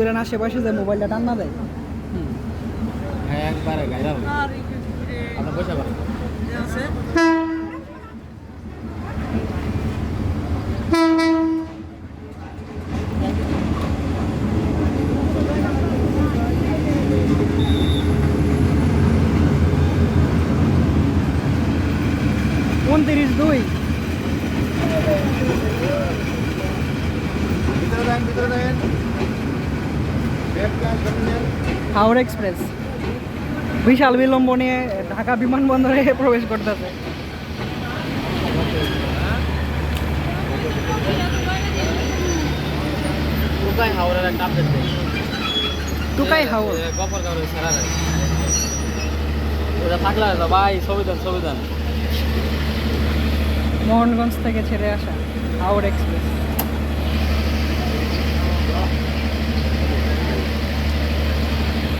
করে না আশেপাশে যে মোবাইলটা টান্না দেয়। হ্যাঁ একবারে গাইরা আপনার পয়সা পাবেন উনত্রিশ দুই। ভিতরে দেন ভিতরে দেন। হাওড়া এক্সপ্রেস। বিশাল বিলম্ব নিয়ে ঢাকা বিমানবন্দরে প্রবেশ করতেছে। টুকাই হাওড়ের একটা আপডেট টুকাই হাওড়। গফর গাওড়ের সারা রাত। থাকলে ভাই ছবি দেন ছবি দেন। মোহনগঞ্জ থেকে ছেড়ে আসা হাওড় এক্সপ্রেস।